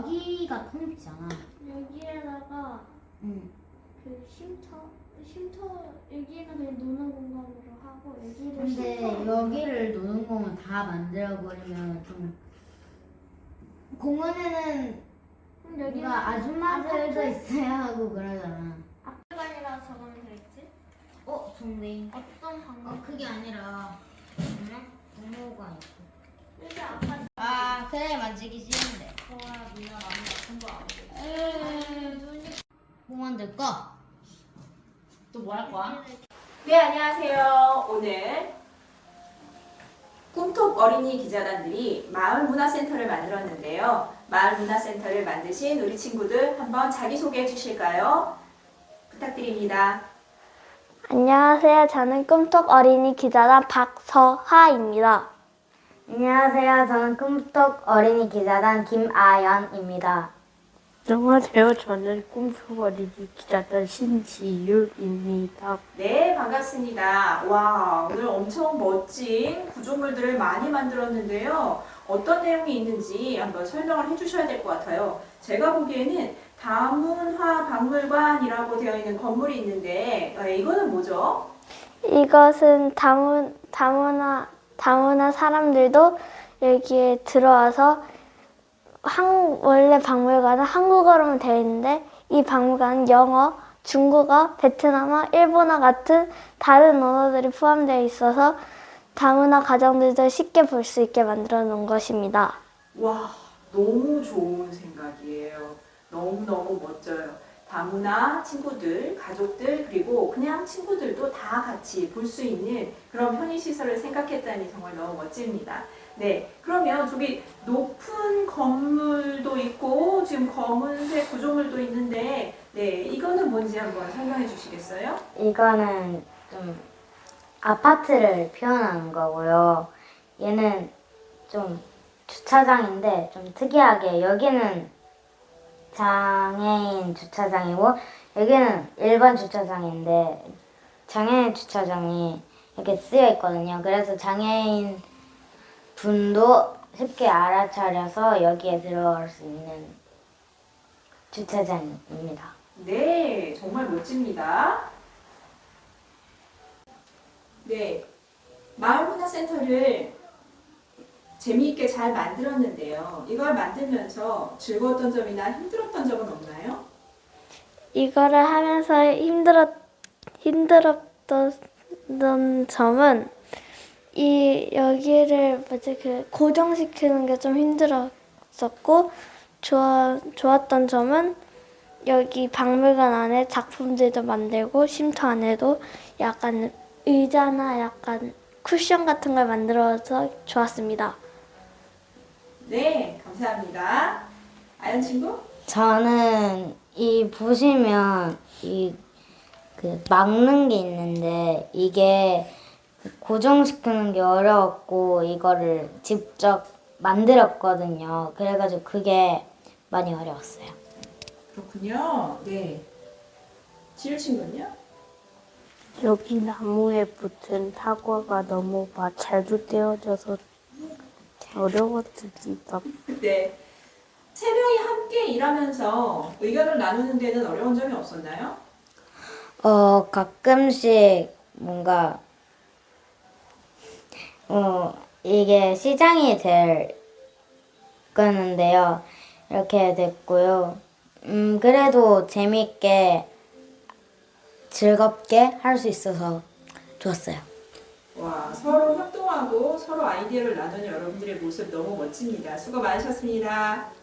여기가 컴퓨터잖아. 여기에다가 응. 그 쉼터 쉼터 여기는 그냥 노는 공간으로 하고 여기를 근데 쉼터 여기를 노는 공은 다 만들어 버리면 좀 공원에는 그럼 여기는 뭔가 아줌마들도? 있어야 하고 그러잖아. 앞발이라 적으면 되겠지? 어, 좋네. 어떤 방법? 어, 그게 아니라. 동물관 있고. 여기 아파트 아, 그래 만지기 싫은데. 거야 미나 많이 아픈 거 알고 뭐 만들까? 또뭐 할 거야? 네, 안녕하세요. 오늘 꿈톡 어린이 기자단들이 마을 문화센터를 만들었는데요. 마을 문화센터를 만드신 우리 친구들 한번 자기소개해 주실까요? 부탁드립니다. 안녕하세요. 저는 꿈톡 어린이 기자단 박서하입니다. 안녕하세요. 저는 꿈떡 어린이 기자단 김아연입니다. 안녕하세요. 저는 꿈속 어린이 기자단 신지율입니다. 네, 반갑습니다. 와, 오늘 엄청 멋진 구조물들을 많이 만들었는데요. 어떤 내용이 있는지 한번 설명을 해주셔야 될 것 같아요. 제가 보기에는 다문화 박물관이라고 되어 있는 건물이 있는데, 어, 이거는 뭐죠? 이것은 다문 다문화 다문화 사람들도 여기에 들어와서 한, 원래 박물관은 한국어로만 되어 있는데 이 박물관은 영어, 중국어, 베트남어, 일본어 같은 다른 언어들이 포함되어 있어서 다문화 가정들도 쉽게 볼 수 있게 만들어 놓은 것입니다. 와, 너무 좋은 생각이에요. 너무너무 멋져요. 다문화 친구들, 가족들, 그리고 그냥 친구들도 다 같이 볼 수 있는 그런 편의시설을 생각했다니 정말 너무 멋집니다. 네, 그러면 저기 높은 건물도 있고 지금 검은색 구조물도 있는데 네, 이거는 뭔지 한번 설명해 주시겠어요? 이거는 좀 아파트를 표현하는 거고요. 얘는 좀 주차장인데 좀 특이하게 여기는 장애인 주차장이고 여기는 일반 주차장인데 장애인 주차장이 이렇게 쓰여 있거든요. 그래서 장애인 분도 쉽게 알아차려서 여기에 들어갈 수 있는 주차장입니다. 네, 정말 멋집니다. 네, 마을문화센터를 재미있게 잘 만들었는데요. 이걸 만들면서 즐거웠던 점이나 힘들었던 점은 없나요? 이거를 하면서 힘들었 힘들었던 점은 이 여기를 뭐지 그 고정시키는 게 좀 힘들었었고 좋아 좋았던 점은 여기 박물관 안에 작품들도 만들고 쉼터 안에도 약간 의자나 약간 쿠션 같은 걸 만들어서 좋았습니다. 네, 감사합니다. 아연 친구? 저는 이 보시면 이 그 막는 게 있는데 이게 고정시키는 게 어려웠고 이거를 직접 만들었거든요. 그래가지고 그게 많이 어려웠어요. 그렇군요. 네. 지율 친구는요? 여기 나무에 붙은 사과가 너무 막 잘도 떼어져서 어려웠습니다. 네. 세 명이 함께 일하면서 의견을 나누는 데는 어려운 점이 없었나요? 어 가끔씩 뭔가 어 이게 시장이 될 거는데요. 이렇게 됐고요. 음 그래도 재밌게 즐겁게 할 수 있어서 좋았어요. 와, 서로 협동하고 서로 아이디어를 나누는 여러분들의 모습 너무 멋집니다. 수고 많으셨습니다.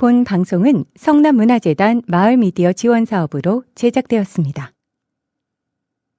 본 방송은 성남문화재단 마을미디어 지원사업으로 제작되었습니다.